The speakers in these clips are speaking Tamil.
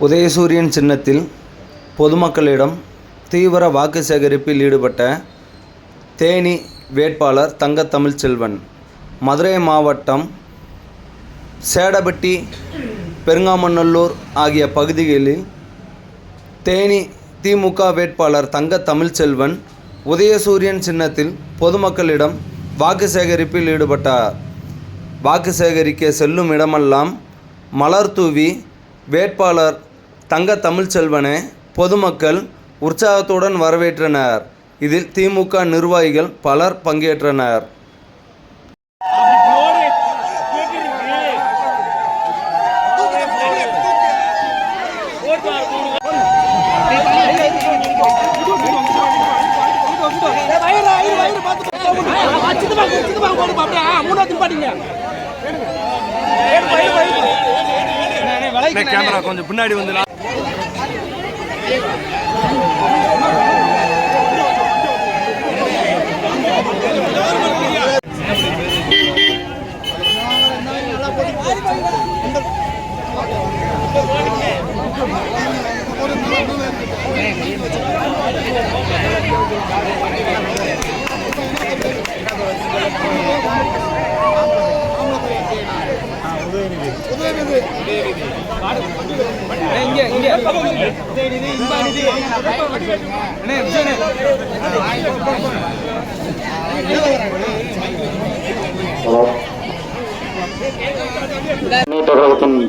உதயசூரியன் சின்னத்தில் பொதுமக்களிடம் தீவிர வாக்கு சேகரிப்பில் ஈடுபட்ட தேனி வேட்பாளர் தங்க தமிழ்ச்செல்வன் மதுரை மாவட்டம் சேடபட்டி பெருங்காமநல்லூர் ஆகிய பகுதிகளில் தேனி திமுக வேட்பாளர் தங்க தமிழ்ச்செல்வன் உதயசூரியன் சின்னத்தில் பொதுமக்களிடம் வாக்கு சேகரிப்பில் ஈடுபட்டார். வாக்கு சேகரிக்க செல்லும் இடமெல்லாம் மலர் தூவி வேட்பாளர் தங்க தமிழ்ச்செல்வனை பொதுமக்கள் உற்சாகத்துடன் வரவேற்றனர் இதில் திமுக நிர்வாகிகள் பலர் பங்கேற்றனர் கேமரா கொஞ்சம் பின்னாடி வந்து ஒரு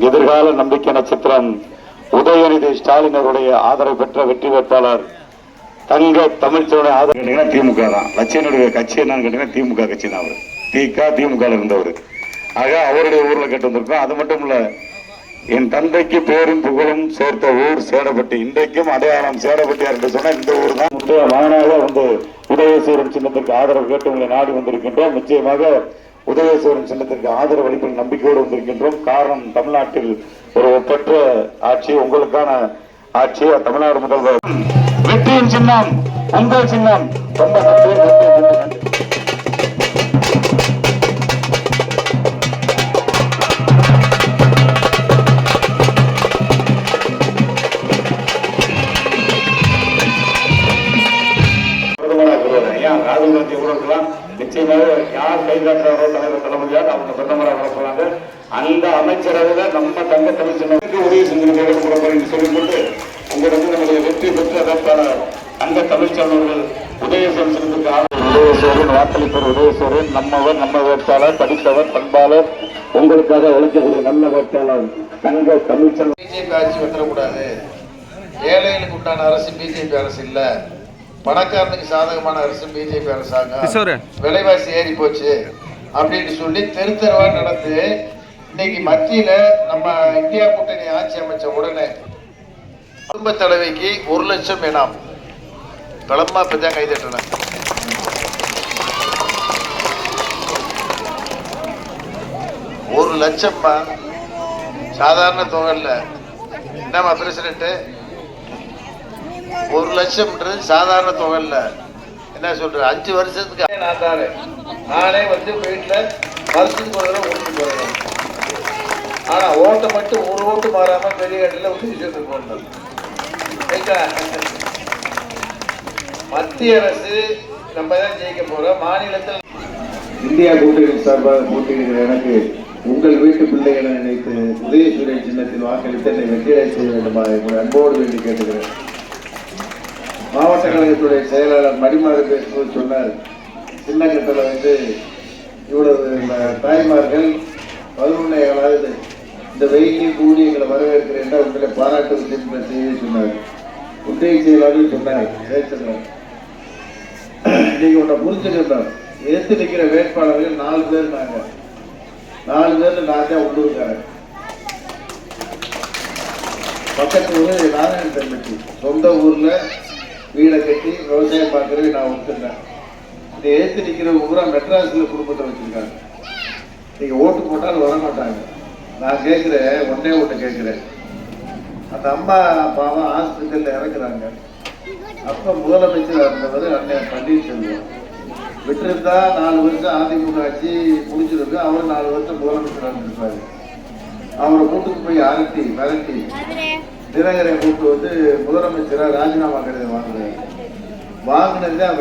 எதிர்கால நம்பிக்கை நட்சத்திரம் உதயநிதி ஸ்டாலின் அவருடைய ஆதரவு பெற்ற வெற்றி வேட்பாளர் தங்க தமிழ்ச்சோடைய ஆதரவு. கேட்டீங்கன்னா திமுக தான். லட்சியனுடைய கட்சி என்னன்னு கேட்டீங்கன்னா திமுக கட்சி தான் அவர். திக திமுக இருந்தவர். ஆக அவருடைய ஊரில் கேட்டு வந்திருக்கோம். அது மட்டும் இல்லை என் தந்தைக்கு பேரும் புகழும் சேர்த்த ஊர் சேடப்பட்டி. இன்றைக்கும் அடையாளம் சேடப்பட்டியார் என்று சொன்னால் இந்த ஊர் தான். முக்கிய மகனாக வந்து உதயசூரன் சின்னத்திற்கு ஆதரவு கேட்டு உங்களை நாடி வந்திருக்கின்றோம். நிச்சயமாக உதயசூரன் சின்னத்திற்கு ஆதரவு அளிப்பில் நம்பிக்கையோடு வந்திருக்கின்றோம். காரணம் தமிழ்நாட்டில் ஒரு ஒப்பற்ற ஆட்சி உங்களுக்கான ஆட்சி தமிழ்நாடு முதல்வர். வெற்றியின் சின்னம் உங்கள் சின்னம். ரொம்ப நன்றி நிச்சயமாக யார் கை காட்டுறாரோ தலைவர் தலைமையாக அவங்க பிரதமராக வர போறாங்க. அந்த அமைச்சரவையில நம்ம தங்க தமிழ்ச்சனுக்கு உதவி போறோம் என்று சொல்லிக்கொண்டு உங்களிடம் நம்முடைய வெற்றி பெற்ற வேட்பாளர் தங்க தமிழ்ச்செல்வர்கள் உதயசேரனுக்கு உதயசேரன் வாக்களிப்பவர் உதயசேரன் நம்மவர் நம்ம வேட்பாளர் படித்தவர் பண்பாளர் உங்களுக்காக உழைக்கக்கூடிய நல்ல வேட்பாளர் தங்க தமிழ்ச்செல்வன். பிஜேபி ஆட்சி வந்துடக்கூடாது. ஏழைகளுக்கு உண்டான அரசு பிஜேபி அரசு இல்ல. பணக்காரனுக்கு சாதகமான அரசு பிஜேபி அரசாங்கம். விலைவாசி ஏறி போச்சு அப்படின்னு சொல்லி தெரு தெருவா நடந்து இன்னைக்கு மத்தியில நம்ம இந்தியா கூட்டணி ஆட்சி அமைச்ச உடனே குடும்ப தலைவிக்கு ஒரு லட்சம் வேணாம் களமா இப்பதான் கைதட்டினேன் ஒரு லட்சம்மா சாதாரண தொகை இல்ல. என்னம்மா பிரசிடண்ட் ஒரு லட்சம்ன்றது சாதாரண தொகை இல்ல என்ன சொல்ற அஞ்சு வருஷத்துக்கு நான் தாரேன் நானே வந்து வீட்டுல வருஷத்துக்கு ஒரு தடவை ஓட்டு போறேன். ஆனா ஓட்டை மட்டும் ஒரு ஓட்டு மாறாம பெரிய கட்டில உதவி போடணும் ரைட்டா? மத்திய அரசு நம்ம தான் ஜெயிக்க போறோம். மாநிலத்தில் இந்தியா கூட்டணி சார்பாக போட்டியிடுகிற எனக்கு உங்கள் வீட்டு பிள்ளை என நினைத்து உதயசூரியன் சின்னத்தில் வாக்களித்து என்னை வெற்றியடை செய்ய வேண்டுமா? உங்களை அன்போடு வேண்டி கேட்டுக்கிறேன். மாவட்ட கழகத்துடைய செயலாளர் மணிமாறு பேசும்போது சொன்னார் சின்னங்கத்தில் வந்து இவ்வளவு இந்த தாய்மார்கள் பதினொன்னைகளாவது இந்த வெயிலையும் கூடி எங்களை வரவேற்கிறேன் உங்களை பாராட்டு விஷயம் செய்ய சொன்னார். ஒன்றிய செயலாளர் சொன்னார் ஜெயச்சந்திரன் நீங்க உன்னை புரிஞ்சுக்கிட்டோம் எதிர்த்து நிற்கிற வேட்பாளர்கள் நாலு பேர் நாங்க. நாலு பேர் நான் தான் உள்ளூர்காரன். பக்கத்து ஊர் நாராயண தம்பி சொந்த ஊர்ல வீடை கட்டி விவசாயம் பார்க்கறது நான் ஒத்துட்டேன் இந்த ஏற்று நிற்கிற ஊரா மெட்ராஸில் குடும்பத்தை வச்சுருக்காங்க. நீங்கள் ஓட்டு போட்டாலும் வர மாட்டாங்க நான் கேட்குறேன் ஒன்னே ஒண்ணு கேட்குறேன். அந்த அம்மா பாவம் ஆஸ்பத்திரியில் இறக்குறாங்க. அப்போ முதலமைச்சர் இருந்தவர் அண்ணன் பன்னீர்செல்வம். விட்டிருந்தா நாலு வருஷம் அதிமுக ஆட்சி முடிச்சிருக்கு அவர் நாலு வருஷம் முதலமைச்சராக இருந்திருப்பாரு. அவரை கூட்டுக்கு போய் அரட்டி மிரட்டி தினகரை கூப்பிட்டு வந்து முதலமைச்சராக ராஜினாமா கடிதம் வாங்கினார் வாங்கினது தான்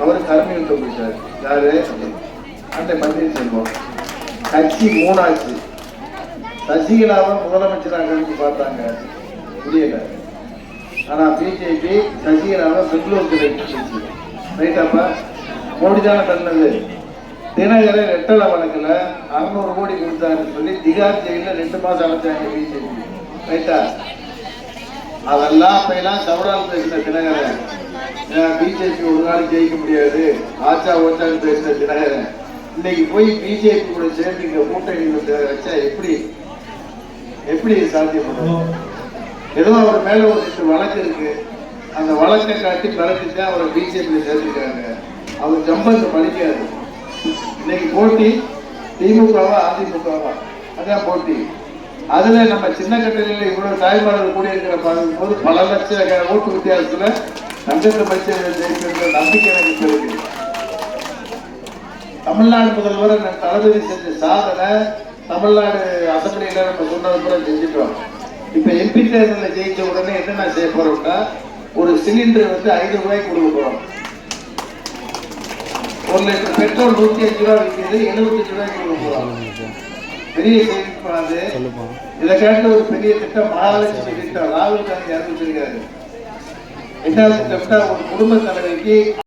அவர் கருமி விட்டு போயிட்டார். யாரு? அந்த பன்னீர்செல்வம் கட்சி மூணாச்சு. சசிகலாவை முதலமைச்சராக இருந்து பார்த்தாங்க. புரியல ஆனால் பிஜேபி சசிகலாவை பெங்களூருக்கு வைக்கிச்சு ரைட்டாப்பா மோடி தானே தந்தது தினகரை ரெட்டலை வழக்கில் அறுநூறு கோடி கொடுத்தாருன்னு சொல்லி திகார் ஜெயிலில் ரெண்டு மாதம் அழைச்சாங்க பிஜேபி ரைட்டா அதெல்லாம் அப்பெல்லாம் எல்லாம் பேசின தினகரன் பிஜேபி ஒரு நாள் ஜெயிக்க முடியாது ஆச்சா ஓச்சான்னு பேசின தினகரன் இன்னைக்கு போய் பிஜேபி கூட சேர்ந்து இங்க கூட்டணி வச்சா எப்படி எப்படி சாத்தியப்படும் ஏதோ அவர் மேல ஒரு ரெண்டு வழக்கு இருக்கு அந்த வழக்கை காட்டி பறக்கிட்டு அவரை பிஜேபியில் சேர்த்துக்கிறாங்க அவர் ஜம்பத்தை படிக்காது இன்னைக்கு போட்டி திமுகவா அதிமுகவா அதான் போட்டி அதுல நம்ம சின்ன கட்டளையில இவ்வளவு தாய்மார்கள் கூட இருக்கிற பார்க்கும்போது பல லட்ச ஓட்டு வித்தியாசத்துல தங்கத்தை பட்ச ஜெயிக்கிற நம்பிக்கை எனக்கு இருக்கு. தமிழ்நாடு முதல்வர் தளபதி செஞ்ச சாதனை தமிழ்நாடு அசம்பிளியில நம்ம சொன்னது கூட செஞ்சுட்டோம். இப்ப எம்பி தேர்தலில் ஜெயிச்ச உடனே என்ன நான் செய்ய போறோம்னா ஒரு சிலிண்டர் வந்து ஐநூறு ரூபாய்க்கு கொடுக்க போறோம். ஒரு லிட்டர் பெட்ரோல் நூத்தி அஞ்சு ரூபாய் விற்கிறது எழுபத்தஞ்சு ரூபாய்க்கு கொடுக்க போறோம். பெரிய சேமிப்பு அது இதை கேட்ட ஒரு பெரிய திட்டம் மகாலட்சுமி திட்டம் ராகுல் காந்தி அறிவிச்சிருக்காரு என்ன திட்டம்னா ஒரு குடும்ப தலைவிக்கு